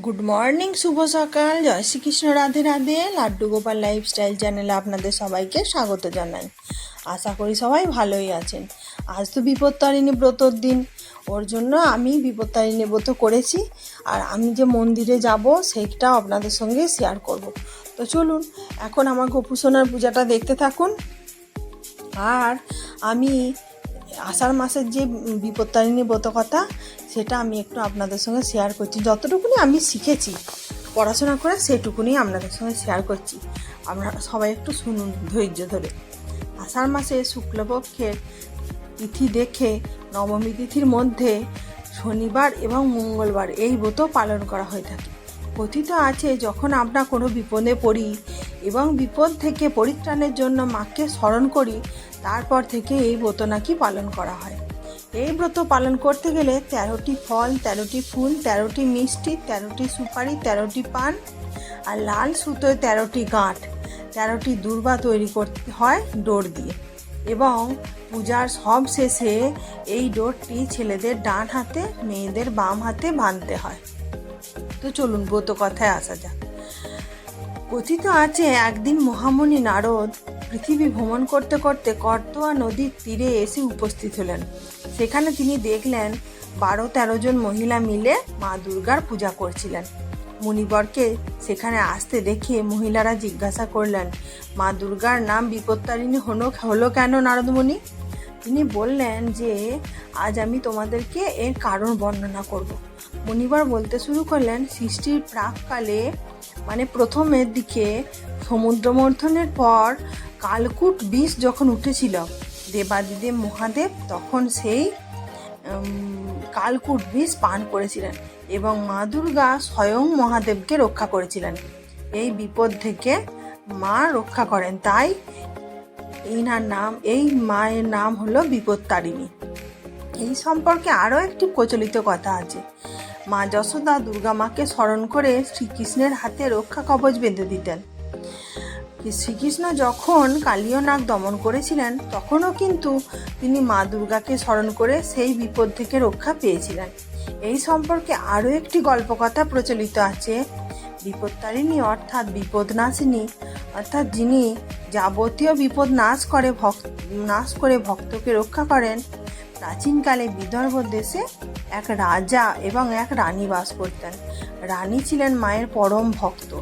Good morning শুভ সকাল। জয় শ্রীকৃষ্ণ, রাধে রাধে। লাড্ডু গোপাল লাইফস্টাইল চ্যানেলে আপনাদের সবাইকে স্বাগত জানাই। আশা করি সবাই ভালোই আছেন। আজ তো বিপত্তারিণী ব্রতর দিন। ওর জন্য আমি বিপত্তারিণী ব্রত করেছি। আর আমি যে মন্দিরে যাব, সেইটাও আপনাদের সঙ্গে শেয়ার করব। তো চলুন, এখন আমার গোপুসোনার পূজাটা দেখতে থাকুন। আর আমি আষাঢ় মাসের যে বিপত্তারিণী ব্রত কথা সেটা আমি একটু আপনাদের সঙ্গে শেয়ার করছি। যতটুকুনি আমি শিখেছি, পড়াশোনা করে সেটুকুনি আপনাদের সঙ্গে শেয়ার করছি। আপনারা সবাই একটু শুনুন ধৈর্য ধরে। আষাঢ় মাসে শুক্লপক্ষের তিথি দেখে, নবমী তিথির মধ্যে শনিবার এবং মঙ্গলবার এই ব্রত পালন করা হয়ে থাকে। কথিত আছে, যখন আমরা কোনো বিপদে পড়ি এবং বিপদ থেকে পরিত্রাণের জন্য মাকে স্মরণ করি, তারপর থেকে এই ব্রত নাকি পালন করা হয়। এই ব্রত পালন করতে গেলে তেরোটি ফল, তেরোটি ফুল, তেরোটি মিষ্টি, তেরোটি সুপারি, তেরোটি পান আর লাল সুতোয় তেরোটি গাঁট। তেরোটি দুর্বা তৈরি করতে হয় ডোর দিয়ে এবং পূজার সব শেষে এই ডোরটি ছেলেদের ডান হাতে, মেয়েদের বাম হাতে বাঁধতে হয়। তো চলুন ব্রত কথায় আসা যাক। কথিত আছে, একদিন মহামণি নারদ পৃথিবী ভ্রমণ করতে করতে কর্তোয়া নদীর তীরে এসে উপস্থিত হলেন। সেখানে তিনি দেখলেন বারো তেরো জন মহিলা মিলে মা দুর্গার পূজা করছিলেন। মুনিবরকে সেখানে আসতে দেখে মহিলারা জিজ্ঞাসা করলেন, মা দুর্গার নাম বিপত্তারিণী হলো হলো কেন নারদমণি? তিনি বললেন যে, আজ আমি তোমাদেরকে এর কারণ বর্ণনা করব। মণিবার বলতে শুরু করলেন, সৃষ্টির প্রাককালে মানে প্রথমের দিকে সমুদ্র মন্থনের পর কালকুট বিষ যখন উঠেছিল দেবাদিদেব মহাদেব তখন সেই কালকুট বিষ পান করেছিলেন এবং মা দুর্গা স্বয়ং মহাদেবকে রক্ষা করেছিলেন। এই বিপদ থেকে মা রক্ষা করেন। তাই এইনার নাম, এই মায়ের নাম হলো বিপত্তারিণী। এই সম্পর্কে আরও একটি প্রচলিত কথা আছে। মা যশোদা দুর্গা মাকে স্মরণ করে শ্রীকৃষ্ণের হাতে রক্ষা কবচ বেঁধে দিতেন। শ্রীকৃষ্ণ যখন কালীয় নাগ দমন করেছিলেন, তখনও কিন্তু তিনি মা দুর্গাকে স্মরণ করে সেই বিপদ থেকে রক্ষা পেয়েছিলেন। এই সম্পর্কে আরও একটি গল্পকথা প্রচলিত আছে। বিপত্তারিণী অর্থাৎ বিপদনাশিনী, অর্থাৎ যিনি যাবতীয় বিপদ নাশ করে ভক্ত নাশ করে ভক্তকে রক্ষা করেন, প্রাচীনকালে বিদর্ভ দেশে এক রাজা এবং এক রানী বাস করতেন। রানী ছিলেন মায়ের পরম ভক্ত।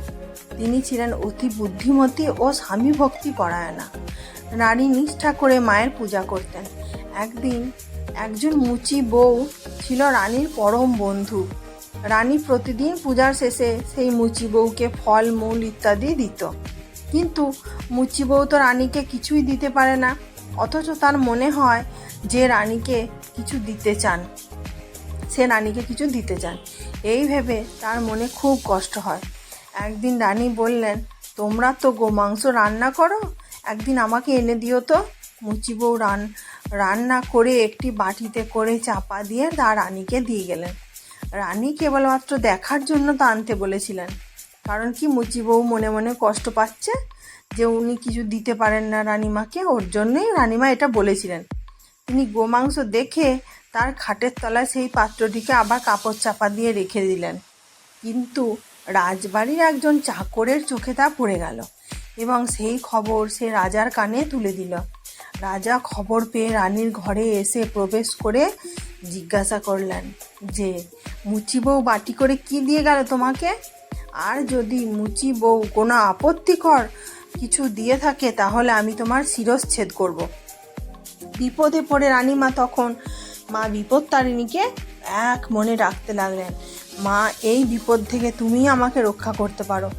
তিনি ছিলেন অতি বুদ্ধিমতী ও স্বামী ভক্তি পরায়ণা। রানী নিষ্ঠা করে মায়ের পূজা করতেন। একদিন একজন মুচি বউ ছিল রানীর পরম বন্ধু। রানী প্রতিদিন পূজার শেষে সেই মুচি বউকে ফল, মূল ইত্যাদি দিত। কিন্তু মুচি বউ তো রানীকে কিছুই দিতে পারে না, অথচ তার মনে হয় যে রানীকে কিছু দিতে চান। সে রানীকে কিছু দিতে চান। এই ভেবে তার মনে খুব কষ্ট হয়। একদিন রানী বললেন, তোমরা তো গোমাংস রান্না করো, একদিন আমাকে এনে দিও তো। মুচি বউ রান, রান্না করে একটি বাটিতে করে চাপা দিয়ে তা রানীকে দিয়ে গেলেন। রানী কেবলমাত্র দেখার জন্য তা আনতে বলেছিলেন। কারণ কি মুচি বউ মনে মনে কষ্ট পাচ্ছে যে উনি কিছু দিতে পারেন না রানিমাকে, ওর জন্যই রানিমা এটা বলেছিলেন। তিনি গোমাংস দেখে তার খাটের তলায় সেই পাত্রটিকে আবার কাপড় চাপা দিয়ে রেখে দিলেন। কিন্তু রাজবাড়ির একজন চাকরের চোখে তা পড়ে গেল এবং সেই খবর সে রাজার কানে তুলে দিল রাজা খবর পেয়ে রানীর ঘরে এসে প্রবেশ করে জিজ্ঞাসা করলেন, যে, মুচি বউ বাটি করে কি দিয়ে গেল তোমাকে আর যদি মুচি বউ কোনো আপত্তিকর কিছু দিয়ে থাকে, তাহলে আমি তোমার শিরচ্ছেদ করব। বিপদে পড়ে রানীমা তখন মা বিপদ তারিণীকে এক মনে রাখতে লাগলেন মা, এই বিপদ থেকে তুমি আমাকে রক্ষা করতে পারো।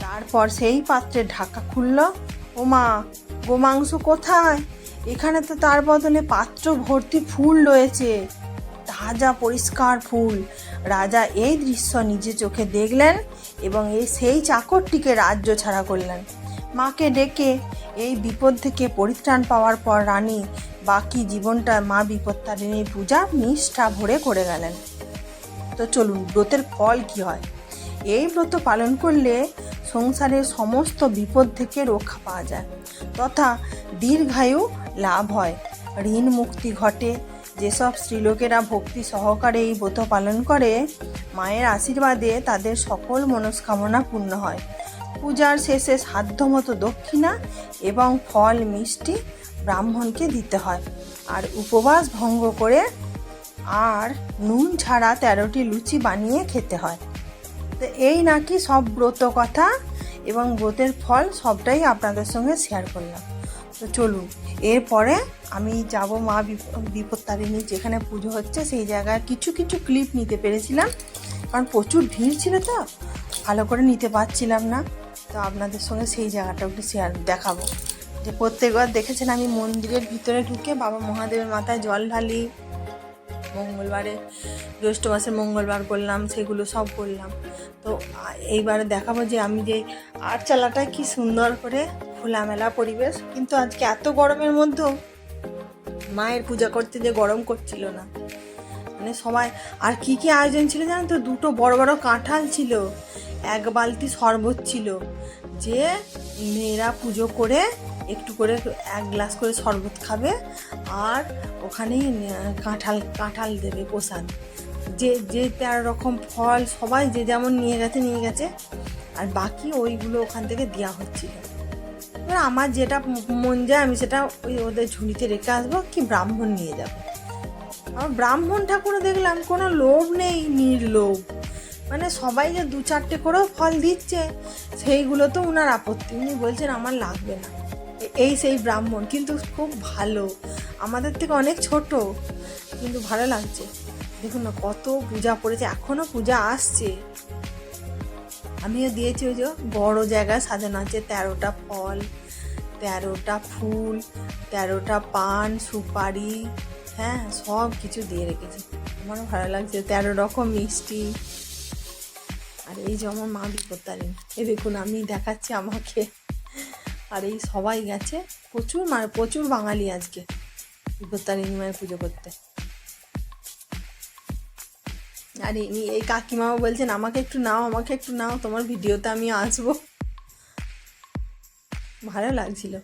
তারপর সেই পাত্রের ঢাকা খুলল। ও মা গোমাংস কোথায়? এখানে তো তার বদলে পাত্র ভর্তি ফুল রয়েছে। তাজা পরিষ্কার ফুল। রাজা এই দৃশ্য নিজে চোখে দেখলেন এবং এই সেই চাকরটিকে রাজ্য ছাড়া করলেন। মাকে ডেকে এই বিপদ থেকে পরিত্রাণ পাওয়ার পর রানী বাকি জীবনটা মা বিপত্তারিণীর পূজা নিষ্ঠা ভরে করে গেলেন। তো চলুন, ব্রতের ফল কি হয়? এই ব্রত পালন করলে সংসারের সমস্ত বিপদ থেকে রক্ষা পাওয়া যায় তথা দীর্ঘায়ু লাভ হয়। ঋণ মুক্তি ঘটে। যেসব স্ত্রীলোকেরা ভক্তি সহকারে এই ব্রত পালন করে, মায়ের আশীর্বাদে তাদের সকল মনস্কামনা পূর্ণ হয়। পূজার শেষে সাধ্যমতো দক্ষিণা এবং ফল মিষ্টি ব্রাহ্মণকে দিতে হয়। আর উপবাস ভঙ্গ করে আর নুন ছাড়া তেরোটি লুচি বানিয়ে খেতে হয়। তো এই নাকি সব ব্রত কথা এবং ব্রতের ফল সবটাই আপনাদের সঙ্গে শেয়ার করলাম। তো চলুন, এরপরে আমি যাব মা বিপ- বিপত্তারিণী যেখানে পুজো হচ্ছে সেই জায়গায় কিছু কিছু ক্লিপ নিতে পেরেছিলাম। কারণ প্রচুর ভিড় ছিল তো, ভালো করে নিতে পারছিলাম না। তো আপনাদের সঙ্গে সেই জায়গাটা একটু শেয়ার দেখাবো। যে প্রত্যেকবার দেখেছেন আমি মন্দিরের ভিতরে ঢুকে বাবা মহাদেবের মাথায় জল ঢালি মঙ্গলবারে, জ্যৈষ্ঠ মাসের মঙ্গলবার করলাম, সেগুলো সব করলাম। তো এইবারে দেখাবো যে আমি যে আটচালাটায় কি সুন্দর করে খোলামেলা পরিবেশ, কিন্তু আজকে এত গরমের মধ্যেও মায়ের পূজা করতে যে গরম করছিল না। মানে সবাই, আর কি কি আয়োজন ছিল জানেন তো? দুটো বড় বড় কাঁঠাল ছিল, এক বালতি শরবত ছিল যে মেয়েরা পুজো করে একটু করে এক গ্লাস করে শরবত খাবে আর ওখানেই কাঁঠাল কাঁঠাল দেবে প্রসাদ। যে যে তেরো রকম ফল সবাই যে যেমন নিয়ে গেছে নিয়ে গেছে। আর বাকি ওইগুলো ওখান থেকে দেওয়া হচ্ছিল এবার আমার যেটা মন যায় আমি সেটা ওই ওদের ঝুড়িতে রেখে আসব কি ব্রাহ্মণ নিয়ে যাব। আমার ব্রাহ্মণ ঠাকুরও দেখলাম কোনো লোভ নেই, নির্লোভ। মানে সবাই যে দু চারটে করেও ফল দিচ্ছে। সেইগুলো তো ওনার আপত্তি। উনি বলছেন, আমার লাগবে না। এই সেই ব্রাহ্মণ, কিন্তু খুব ভালো। আমাদের থেকে অনেক ছোট, কিন্তু ভালো লাগছে। দেখুন না, কত পূজা পড়েছে, এখনও পূজা আসছে। আমিও দিয়েছি ওই যে বড় জায়গায় সাজানো আছে, তেরোটা ফল, তেরোটা ফুল, তেরোটা পান, সুপারি হ্যাঁ সব কিছু দিয়ে রেখেছি। আমারও ভালো লাগছে, তেরো রকম মিষ্টি। আর এই যে আমার মা বিপত্তারিণী। এ দেখুন, আমি দেখাচ্ছি আমাকে। আর এই সবাই গেছে। প্রচুর মানে প্রচুর বাঙালি আজকে বিপত্তারিণী মায়ের পুজো করতে। আর ইনি এই কাকিমাও বলছেন, আমাকে একটু নাও, আমাকে একটু নাও, তোমার ভিডিওতে আমি আসব। ভালো লাগছিল।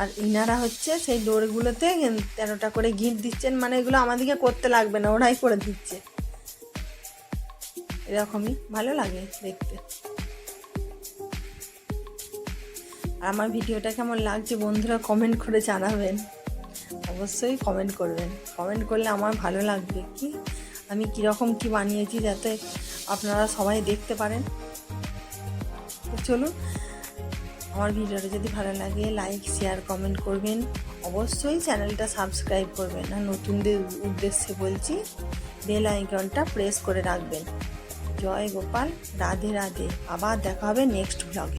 আর ইনারা হচ্ছে সেই ডোরগুলোতে তেরোটা করে গিট দিচ্ছেন। মানে এগুলো আমাদেরকে করতে লাগবে না, ওরাই করে দিচ্ছে। এরকমই ভালো লাগে দেখতে। আর আমার ভিডিওটা কেমন লাগছে বন্ধুরা কমেন্ট করে জানাবেন। অবশ্যই কমেন্ট করবেন। কমেন্ট করলে আমার ভালো লাগবে কি? আমি কীরকম কি বানিয়েছি যাতে আপনারা সবাই দেখতে পারেন। চলুন আমার ভিডিওটা যদি ভালো লাগে লাইক শেয়ার কমেন্ট করবেন। অবশ্যই চ্যানেলটা সাবস্ক্রাইব করবেন। আর নতুনদের উদ্দেশ্যে বলছি বেল আইকনটা প্রেস করে রাখবেন। জয় গোপাল, রাধে রাধে। আবার দেখা হবে নেক্সট ব্লগে